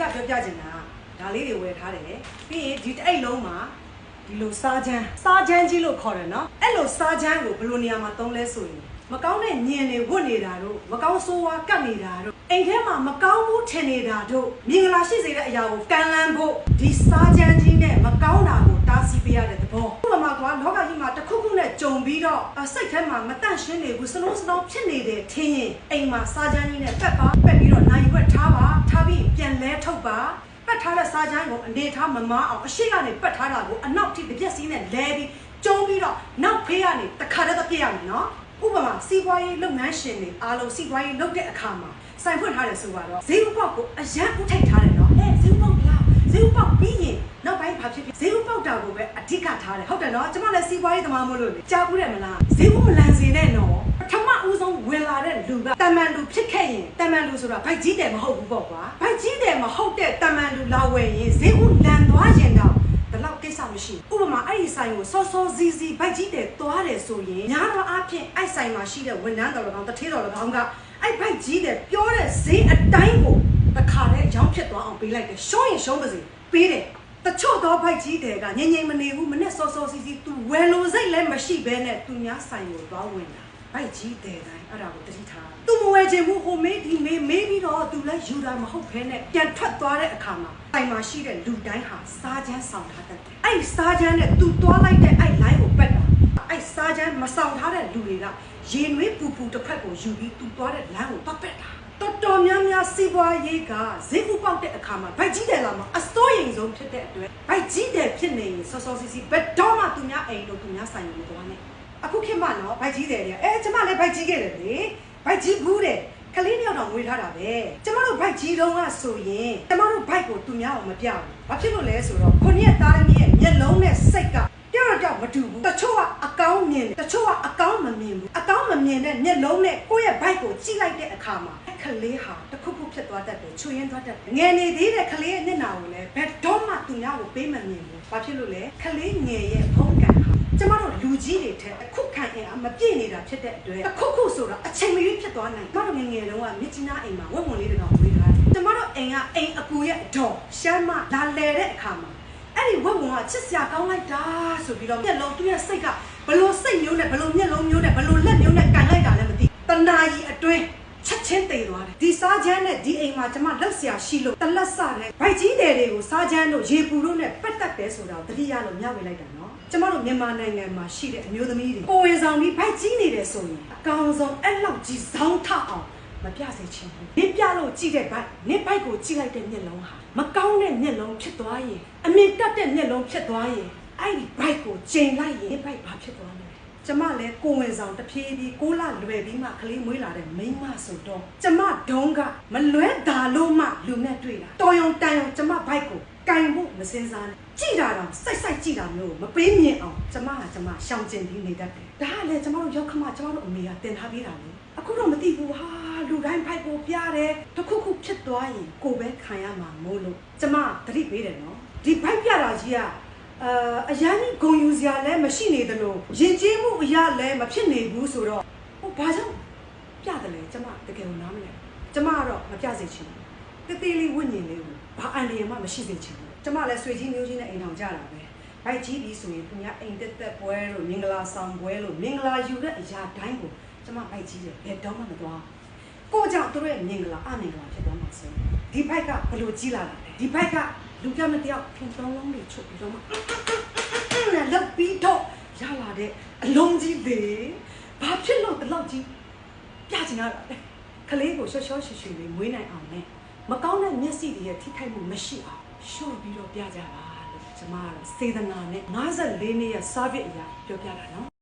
ဓိကပြောပြချင်တာဒါလေးတွေဝယ်ထားတယ်ပြီးရင်ဒီတစ်အိတ်လုံးမှာဒီလိုစားချမ်းစားချမ်းကြီးလို့ခေါ်တယ်နော်အဲ့လိုစားချမ်းကိုဘယ်လိုနေရာမှာသုံးလဲဆိုရင်မကောင်းတဲ့ညင်တွေဝတ်နေတာတို့မကောင်းဆိုးဝါးကတ်နေတာတို့အိမ်ထဲမှာမကောင်းဘူးထင်နေတာတို့မြင်လာရှိစေတဲ့အရာကိုကန်လန်းဖို့ဒီစားချမ်းကြီးနဲ့မကောင်းတာကိုတားဆီးပေးရတဲ့သဘောဥပမာကွာလောကကြီးမှာတစ်ခုခုနဲ့ ကြုံပြီးတော့အစိတ်ထဲမှာမတန့်ရှင်းနေဘူးစလုံးစလုံးဖြစ်နေတယ်ထင်ရင်အိမ်မှာစားချမ်းကြီးနဲ့ပက်ပါပက်ပြီးတော့နိုင်ွက်ထားပါထားပြီးပြန်လဲထုတ်ပါပတ်ထားတဲ့စားချမ်းကိုအနေထားမမအောင်အရှိကနေပတ်ထားတာကိုအနောက်ထိတစ်ပြက်စီးနဲ့လဲပြီးကျုံပြီးတော့နောက်ဖေးကနေတခါတည်းပြည့်ရမယ်နော်ဥပမာစီးပွားရေးလုပ်ငန်းရှင်တွေအားလုံးစီးပွားရေးလုပ်တဲ့အခါမှာစိုင်ဖွင့်ထားတယ်ဆိုတော့ဈေးဥပေါက်ကိုအရန်ဥထိတ်ထားတယ်နော်အဲဈေးဥပေါက်လား ဈေးဥပေါက်ပြီးရင်နောက်ပိုင်းဘာဖြစ်ဖြစ်ဈေးဥပေါက်တာကိုပဲအဓိကထားတယ်ဟုတ်တယ်နော်ကျမလည်းစီးပွားရေးသမားမို့လို့လေကြားဘူးတယ်မလားဈေးဥမလန်စေနဲ့နော်ပထမဦးဆုံးဝင်လာတဲ့လူကတမန်လူဖြစ်ခဲ့ရင်တမန်လူဆိုတာဗိုက်ကြီးတယ်မဟုတ်ဘူးပေါ့ကွာဗိုက်ကြီးတယ်မဟုတ်တဲ့တမန်လူလာဝယ်ရင်ဈေးဥလန်သွားရင်တော့ဘယ်လောက်ကိစ္စမရှိဘူးဥပမာအဲ့ဒီဆိုင်ကိုစောစောစီစီဗိုက်ကြီးတယ်သွားတယ်ဆိုရင်ညာတော့အဖြစ်အဲ့ဆိုင်မှာရှိတဲ့ဝန်ထမ်းတော်၎င်းတထေးတော်၎င်းကအဲ့ဗိုက်ကြီးတယ်ပြောတဲ့ဈေးအတိုင်းကိုတစ် ခါတည်းရောင်းဖြစ်သွားအောင်ပေးလိုက်တယ်ရှုံးရင်ရှုံးပါစေပေးတယ်တချို့သောဗိုက်ကြီးတယ်ကငြိမ်ငြိမ်မနေဘူးမနဲ့စောစောစီစီသူဝယ်လို့စိတ်လည်းမရှိဘဲနဲ့သူများဆိုင်ကိုသွားဝင်တာဗိုက်ကြီးတယ်တိုင်းအဲ့ဒါကိုတတိထားသူမဝယ်ခြင်းဘူးဟိုမေးဒီမေးမေးပြီးတော့သူလည်းယူတာမဟုတ်ဘဲနဲ့ပြန်ထွက်သွားတဲ့အခါမှာဆိုင်မှာရှိတဲ့လူတိုင်းဟာစားချမ်းဆောင်ထားတတ်တယ်အဲ့ဒီစားချမ်းနဲ့သူသွားလိုက်တဲ့အဲ့ line ကိုပက်တာအဲ့စားချမ်းမဆောင်ထားတဲ့လူတွေကရေနွေးပူပူတစ်ဖက်ကိုယူပြီးသူသွားတဲ့ line ကိုပတ်ပက်တာ တော်တော်များများစီးပွားရေးကဈေးဥပေါက်တဲ့အခါမှာဗိုက်ကြီးတယ်လာမှာအစိုးရိမ်ဆုံးဖြစ်တဲ့အတွက်ဗိုက်ကြီးတယ်ဖြစ်နေရင်စောစောစီစီဘယ်တော့မှသူများအိမ်တို့သူများဆိုင်ကိုမသွားနဲ့အခုခေတ်မှနော်ဗိုက်ကြီးတယ်လေအဲကျမလည်းဗိုက်ကြီးခဲ့တယ်လေဗိုက်ကြီးဘူးတယ်ကလေးနှစ်ယောက်တော့ငွေထားတာပဲကျမတို့ဗိုက်ကြီးတုံးကဆိုရင်ကျမတို့ဗိုက်ကိုသူများအောင်မပြဘူးဘာဖြစ်လို့လဲဆိုတော့ခုနှစ်သားသမီးရဲ့မျက်လုံးနဲ့စိတ်က ပြောတော့ကြောက်မတူဘူးတချို့ကအကောင်းမြင်တယ်တချို့ကအကောင်းမမြင်ဘူးအကောင်းမမြင်တဲ့မျက်လုံးနဲ့ကိုယ့်ရဲ့ဗိုက်ကိုကြည့်လိုက်တဲ့အခါမှာကလေးဟာတစ်ခုခုဖြစ်သွားတတ်တယ်ချွေရင်းသွားတတ်တယ်ငယ်နေသေးတဲ့ကလေးရဲ့မျက်နှာကိုလည်းဘယ်တော့မှသူများကိုပေးမမြင်ဘူးဘာဖြစ်လို့လဲကလေးငယ်ရဲ့ဖုံးကန်ဟာကျမတို့လူကြီးတွေထက်အခုခံအင်အားမပြည့်နေတာဖြစ်တဲ့အတွက်အခုခုဆိုတာအချိန်မရွေးဖြစ်သွားနိုင်ကျမတို့ငယ်ငယ်တုန်းကမြစ်ကြီးနားအိမ်မှာဝက်ဝင်လေးတကောင်ဝေးထားတယ်ကျမတို့အိမ်ကအိမ်အကူရဲ့အတော်ရှမ်းမလာလဲတဲ့အခါမှာ အဲ့ဒီဝက်ဝင်ကချစ်စရာကောင်းလိုက်တာဆိုပြီးတော့မျက်လုံးသူ့ရဲ့စိတ်ကဘလို့စိတ်မျိုးနဲ့ဘလို့မျက်လုံးမျိုးနဲ့ဘလို့လက်မျိုးနဲ့ကန်လိုက်တာလည်းမသိတနာကြီးအတွင်းချက်ချင်းတည်သွားတယ်ဒီစားချမ်းနဲ့ဒီအိမ်မှာကျမလက်ဆရာရှိလို့တလက်ဆနဲ့ဗိုက်ကြီးတယ်တွေကိုစားချမ်းတို့ရေပူတို့နဲ့ပတ်သက်တယ်ဆိုတာကိုတတိယလို့မျှဝေလိုက်တာနော်ကျမတို့မြန်မာနိုင်ငံမှာရှိတဲ့အမျိုးသမီးတွေကိုယ်ဝင်ဆောင်ပြီးဗိုက်ကြီးနေတယ်ဆိုရင်အကောင်ဆုံးအဲ့လောက်ကြီးဇောင်းထအောင် မပြစေချင်ဘူးနစ်ပြလို့ကြည့်တဲ့ဗိုက်နစ်ဗိုက်ကိုကြည့်လိုက်တဲ့မျက်လုံးဟာမကောင်းတဲ့မျက်လုံးဖြစ်သွားရင်အမြင်တက်တဲ့မျက်လုံးဖြစ်သွားရင်အဲ့ဒီဗိုက်ကိုချိန်လိုက်ရင်နစ်ဗိုက်ဘာဖြစ်သွားလဲကျမလည်းကိုဝင်ဆောင်တဖြည်းဖြည်းကိုလလွယ်ပြီးမှကလေးမွေးလာတဲ့မိန်းမဆိုတော့ကျမဒုံးကမလွဲတာလို့မှလူနဲ့တွေ့တာတော်ယုံတန်ယုံကျမဘိုက်ကိုကင်ဖို့ မစင်စားနဲ့ကြည်တာတော့စိုက်စိုက်ကြည်တာမျိုးမပေးမြင်အောင်ကျမကကျမရှောင်ကျင်ပြီးနေတတ်တယ်ဒါကလည်းကျမတို့ရောက်ခမကျမတို့အမေကတင်ထားပေးတာလေအခုတော့မသိဘူးဟာလူတိုင်းဘိုက်ကိုပြတယ်တစ်ခုခုဖြစ်သွားရင်ကိုပဲခံရမှာမို့လို့ကျမသတိပေးတယ်နော်ဒီဘိုက်ပြတာကြီးကအာအရန်ကြီးဂုံယူစရာလည်းမရှိနေသလိုရင်ကျေးမှုအရာလည်းမဖြစ်နေဘူးဆိုတော့ဟိုဘာကြောင့်ပြတယ်လဲကျမတကယ်ကိုနားမလဲကျမကတော့မပြစေချင်ဘူးတေးသေးလေးဝိညာဉ်လေးကိုဘာအန်ဒီယမှမရှိစေချင်ဘူး ကျမလည်းဆွေကြီးမျိုးကြီးနဲ့အိမ်ထောင်ကြတာပဲဘိုက်ကြီးပြီးဆိုရင်သူများအိမ်တက်တက်ပွဲလို့မင်္ဂလာဆောင်ပွဲလို့မင်္ဂလာယူတဲ့အရာတိုင်းကိုကျမဘိုက်ကြီးတယ်ဘယ်တော့မှမသွားကိုကြောင့်သူတို့ရဲ့မင်္ဂလာအမင်္ဂလာဖြစ်သွားမှာဆိုဒီဘိုက်ကဘလို့ကြီးလာတာလဲဒီဘိုက်ကလူပြမတယောက်ဖင်တောင်းလုံးတွေချုပ်ပြီးတော့မှနဲ့လောက်ပြီးတော့ရလာတဲ့အလုံးကြီးလေဘာဖြစ်လို့ဒီလောက်ကြီးပြချင်ရတာလဲကလေးကိုရှော့ရှော့ရှူရှူလေးမွေးနိုင်အောင်နဲ့မကောင်းတဲ့မျက်စိတွေရဲ့ထိခိုက်မှုမရှိအောင် ရှော့ပြီးတော့ပြကြပါလို့ကျမကတော့စေတနာနဲ့54နှစ်ရဲ့ service အရာပြောပြတာနော်